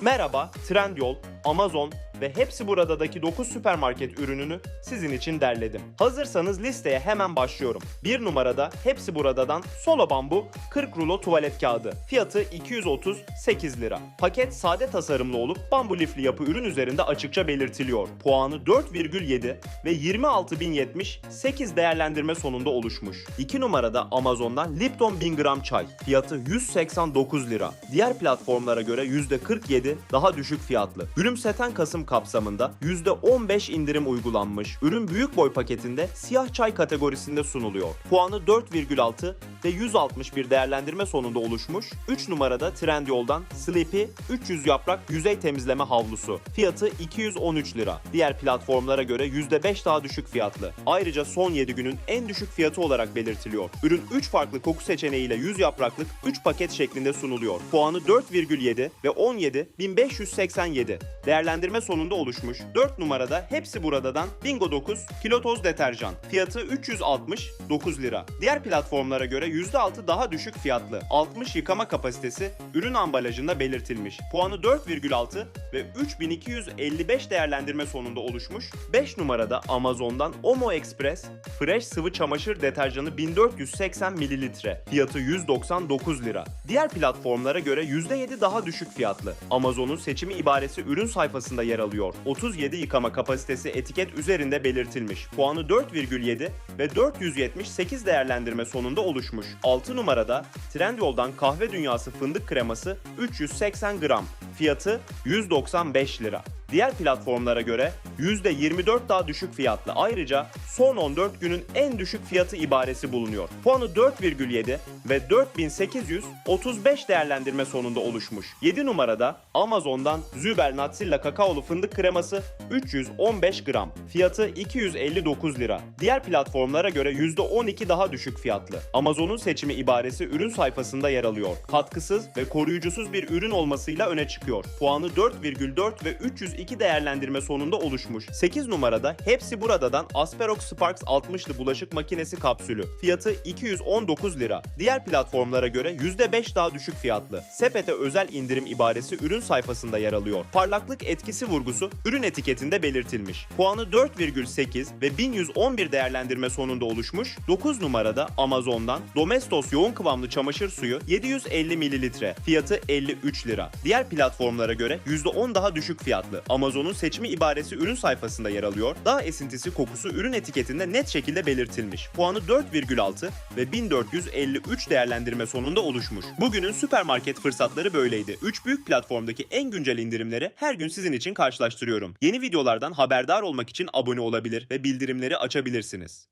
Merhaba, Trendyol, Amazon ve hepsi buradadaki 9 süpermarket ürününü sizin için derledim. Hazırsanız listeye hemen başlıyorum. Bir numarada hepsi buradadan solo bambu 40 rulo tuvalet kağıdı. Fiyatı 238 lira. Paket sade tasarımlı olup bambu lifli yapı ürün üzerinde açıkça belirtiliyor. Puanı 4,7 ve 26.078 değerlendirme sonunda oluşmuş. 2 numarada Amazon'dan Lipton 1000 gram çay. Fiyatı 189 lira. Diğer platformlara göre %47 daha düşük fiyatlı. Gülümseten Kasım kapsamında %15 indirim uygulanmış. Ürün büyük boy paketinde siyah çay kategorisinde sunuluyor. Puanı 4,6 ve 161 değerlendirme sonunda oluşmuş. 3 numarada Trendyol'dan Sleepy 300 yaprak yüzey temizleme havlusu. Fiyatı 213 lira. Diğer platformlara göre %5 daha düşük fiyatlı. Ayrıca son 7 günün en düşük fiyatı olarak belirtiliyor. Ürün 3 farklı koku seçeneğiyle 100 yapraklık 3 paket şeklinde sunuluyor. Puanı 4,7 ve 17 1587. Değerlendirme sonunda oluşmuş. 4 numarada hepsi buradadan Bingo 9 kilo toz deterjan. Fiyatı 369 lira. Diğer platformlara göre %6 daha düşük fiyatlı. 60 yıkama kapasitesi ürün ambalajında belirtilmiş. Puanı 4,6 ve 3255 değerlendirme sonunda oluşmuş. 5 numarada Amazon'dan Omo Express Fresh sıvı çamaşır deterjanı 1480 mililitre. Fiyatı 199 lira. Diğer platformlara göre %7 daha düşük fiyatlı. Amazon'un seçimi ibaresi ürün sayfasında yer alıyor. 37 yıkama kapasitesi etiket üzerinde belirtilmiş. Puanı 4,7 ve 478 değerlendirme sonunda oluşmuş. 6 numarada Trendyol'dan kahve dünyası fındık kreması 380 gram. Fiyatı 195 lira. Diğer platformlara göre %24 daha düşük fiyatlı. Ayrıca son 14 günün en düşük fiyatı ibaresi bulunuyor. Puanı 4,7 ve 4835 değerlendirme sonunda oluşmuş. 7 numarada Amazon'dan Züber Natsilla kakaolu fındık kreması 315 gram. Fiyatı 259 lira. Diğer platformlara göre %12 daha düşük fiyatlı. Amazon'un seçimi ibaresi ürün sayfasında yer alıyor. Katkısız ve koruyucusuz bir ürün olmasıyla öne çıkıyor. Puanı 4,4 ve 302 değerlendirme sonunda oluşmuş. 8 numarada hepsi buradadan Asperox Sparks 60'lı bulaşık makinesi kapsülü. Fiyatı 219 lira. Diğer platformlara göre %5 daha düşük fiyatlı. Sepete özel indirim ibaresi ürün sayfasında yer alıyor. Parlaklık etkisi vurgusu ürün etiketinde belirtilmiş. Puanı 4,8 ve 1111 değerlendirme sonunda oluşmuş. 9 numarada Amazon'dan Domestos yoğun kıvamlı çamaşır suyu 750 mililitre. Fiyatı 53 lira. Diğer platformlara göre %10 daha düşük fiyatlı. Amazon'un seçimi ibaresi ürün sayfasında yer alıyor. Daha esintisi kokusu ürün etiketinde net şekilde belirtilmiş. Puanı 4,6 ve 1453 değerlendirme sonunda oluşmuş. Bugünün süpermarket fırsatları böyleydi. 3 büyük platformdaki en güncel indirimleri her gün sizin için karşılaştırıyorum. Yeni videolardan haberdar olmak için abone olabilir ve bildirimleri açabilirsiniz.